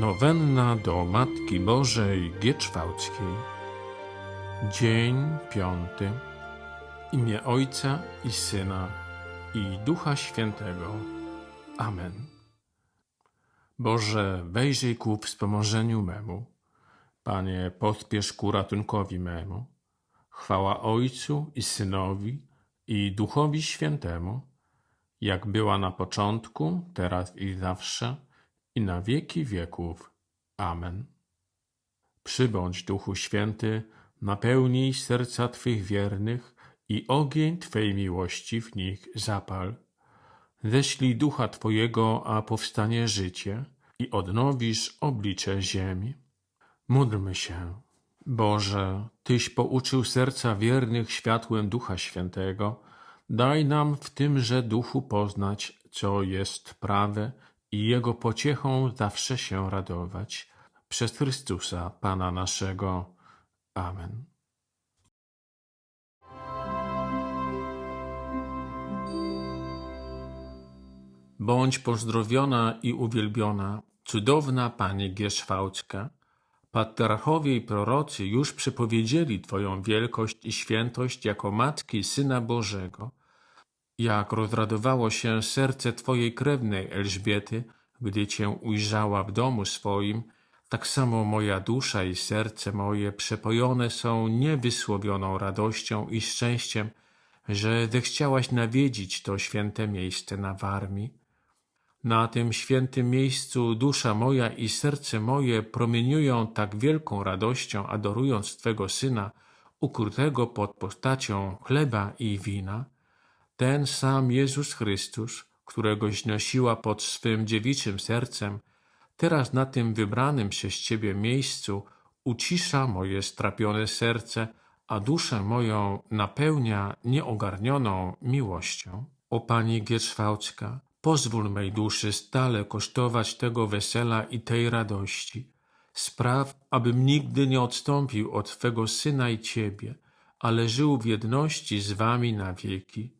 Nowenna do Matki Bożej Gieczwałckiej. Dzień piąty. Imię Ojca i Syna i Ducha Świętego. Amen. Boże, wejrzyj ku wspomożeniu memu. Panie, pospiesz ku ratunkowi memu. Chwała Ojcu i Synowi i Duchowi Świętemu, jak była na początku, teraz i zawsze, i na wieki wieków. Amen. Przybądź, Duchu Święty, napełnij serca Twych wiernych i ogień Twej miłości w nich zapal. Ześlij Ducha Twojego, a powstanie życie i odnowisz oblicze ziemi. Módlmy się. Boże, Tyś pouczył serca wiernych światłem Ducha Świętego, daj nam w tymże duchu poznać, co jest prawe i Jego pociechą zawsze się radować. Przez Chrystusa, Pana naszego. Amen. Bądź pozdrowiona i uwielbiona, cudowna Pani Gierzwałcka. Patriarchowie i prorocy już przypowiedzieli Twoją wielkość i świętość jako Matki Syna Bożego. Jak rozradowało się serce Twojej krewnej Elżbiety, gdy Cię ujrzała w domu swoim, tak samo moja dusza i serce moje przepojone są niewysłowioną radością i szczęściem, że zechciałaś nawiedzić to święte miejsce na Warmii. Na tym świętym miejscu dusza moja i serce moje promieniują tak wielką radością, adorując Twego Syna, ukrytego pod postacią chleba i wina. Ten sam Jezus Chrystus, któregoś nosiła pod swym dziewiczym sercem, teraz na tym wybranym przez Ciebie miejscu ucisza moje strapione serce, a duszę moją napełnia nieogarnioną miłością. O Pani Gierzwałcka, pozwól mej duszy stale kosztować tego wesela i tej radości. Spraw, abym nigdy nie odstąpił od Twego Syna i Ciebie, ale żył w jedności z Wami na wieki.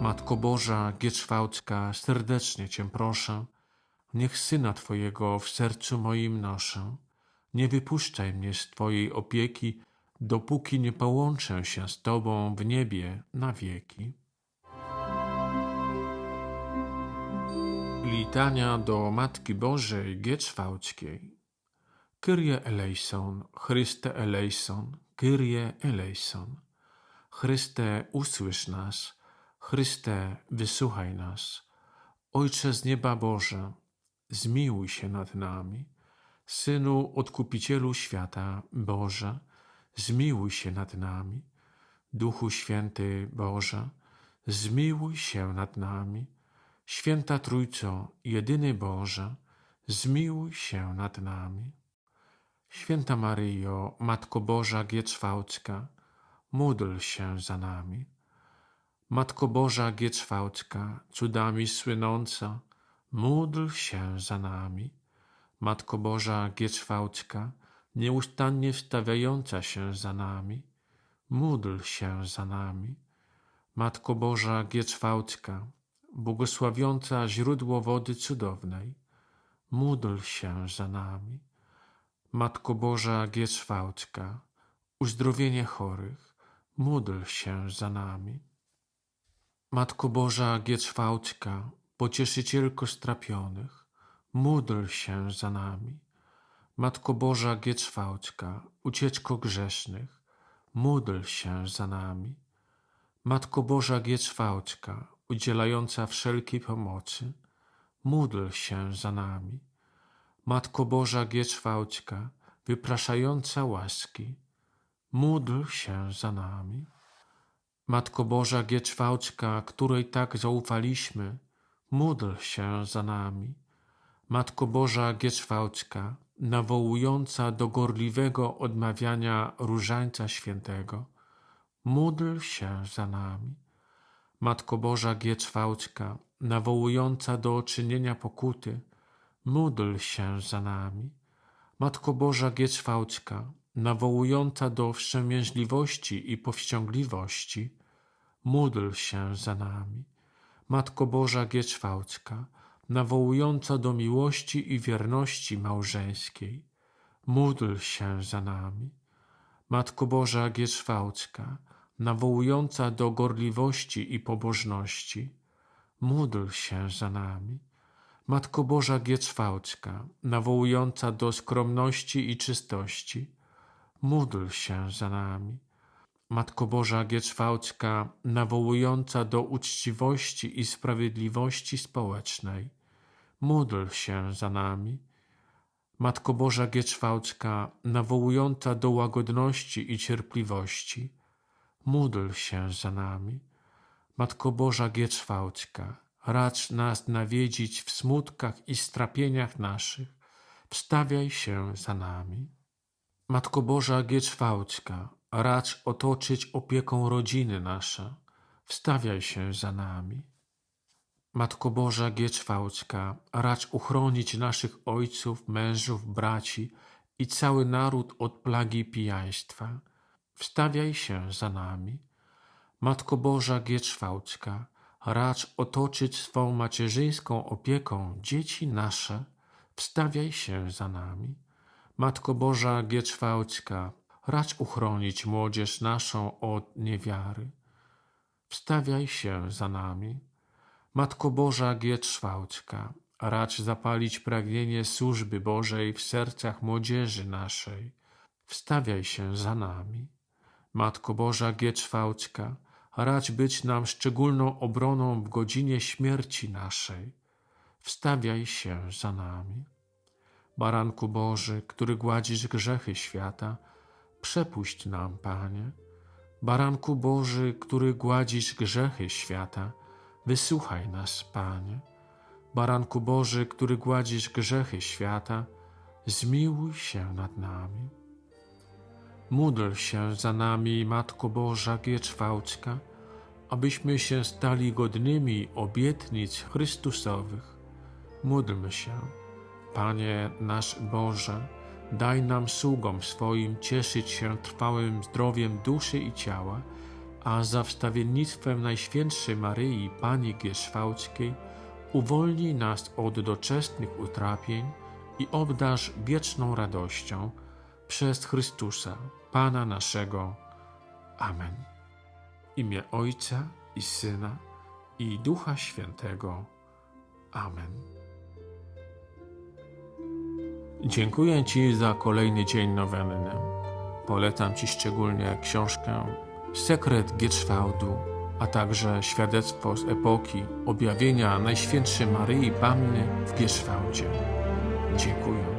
Matko Boża Gieczwałcka, serdecznie Cię proszę, niech Syna Twojego w sercu moim noszę. Nie wypuszczaj mnie z Twojej opieki, dopóki nie połączę się z Tobą w niebie na wieki. Litania do Matki Bożej Gieczwałckiej. Kyrie eleison, Chryste eleison, Kyrie eleison. Chryste, usłysz nas, Chryste, wysłuchaj nas. Ojcze z nieba Boże, zmiłuj się nad nami. Synu Odkupicielu świata, Boże, zmiłuj się nad nami. Duchu Święty Boże, zmiłuj się nad nami. Święta Trójco, jedyny Boże, zmiłuj się nad nami. Święta Maryjo, Matko Boża Gieczwałcka, módl się za nami. Matko Boża Gieczwałcka, cudami słynąca, módl się za nami. Matko Boża Gieczwałcka, nieustannie wstawiająca się za nami, módl się za nami. Matko Boża Gieczwałcka, błogosławiąca źródło wody cudownej, módl się za nami. Matko Boża Gieczwałcka, uzdrowienie chorych, módl się za nami. Matko Boża Gieczwałcka, pocieszycielko strapionych, módl się za nami. Matko Boża Gieczwałcka, ucieczko grzesznych, módl się za nami. Matko Boża Gieczwałcka, udzielająca wszelkiej pomocy, módl się za nami. Matko Boża Gieczwałcka, wypraszająca łaski, módl się za nami. Matko Boża Gieczwałcka, której tak zaufaliśmy, módl się za nami. Matko Boża Gieczwałcka, nawołująca do gorliwego odmawiania Różańca Świętego, módl się za nami. Matko Boża Gieczwałcka, nawołująca do czynienia pokuty, módl się za nami. Matko Boża Gieczwałcka, nawołująca do wstrzemięźliwości i powściągliwości, módl się za nami. Matko Boża Gieczwałcka, nawołująca do miłości i wierności małżeńskiej, módl się za nami. Matko Boża Gieczwałcka, nawołująca do gorliwości i pobożności, módl się za nami. Matko Boża Gieczwałcka, nawołująca do skromności i czystości, módl się za nami. Matko Boża Gieczwałcka, nawołująca do uczciwości i sprawiedliwości społecznej, módl się za nami. Matko Boża Gieczwałcka, nawołująca do łagodności i cierpliwości, módl się za nami. Matko Boża Gieczwałcka, racz nas nawiedzić w smutkach i strapieniach naszych, wstawiaj się za nami. Matko Boża Gieczwałcka, racz otoczyć opieką rodziny nasze, wstawiaj się za nami. Matko Boża Gieczwałcka, racz uchronić naszych ojców, mężów, braci i cały naród od plagi pijaństwa, wstawiaj się za nami. Matko Boża Gieczwałcka, racz otoczyć swą macierzyńską opieką dzieci nasze, wstawiaj się za nami. Matko Boża Gieczwałcka, racz uchronić młodzież naszą od niewiary. Wstawiaj się za nami. Matko Boża Gieczwałcka, racz zapalić pragnienie służby Bożej w sercach młodzieży naszej. Wstawiaj się za nami. Matko Boża Gieczwałcka, racz być nam szczególną obroną w godzinie śmierci naszej. Wstawiaj się za nami. Baranku Boży, który gładzisz grzechy świata, przepuść nam, Panie. Baranku Boży, który gładzisz grzechy świata, wysłuchaj nas, Panie. Baranku Boży, który gładzisz grzechy świata, zmiłuj się nad nami. Módl się za nami, Matko Boża Gieczwałcka, abyśmy się stali godnymi obietnic Chrystusowych. Módlmy się. Panie nasz Boże, daj nam sługom swoim cieszyć się trwałym zdrowiem duszy i ciała, a za wstawiennictwem Najświętszej Maryi, Pani Gieszwałckiej, uwolnij nas od doczesnych utrapień i obdarz wieczną radością przez Chrystusa, Pana naszego. Amen. Imię Ojca i Syna i Ducha Świętego. Amen. Dziękuję Ci za kolejny dzień nowenny. Polecam Ci szczególnie książkę Sekret Gietrzwałdu, a także świadectwo z epoki objawienia Najświętszej Maryi Panny w Gietrzwałdzie. Dziękuję.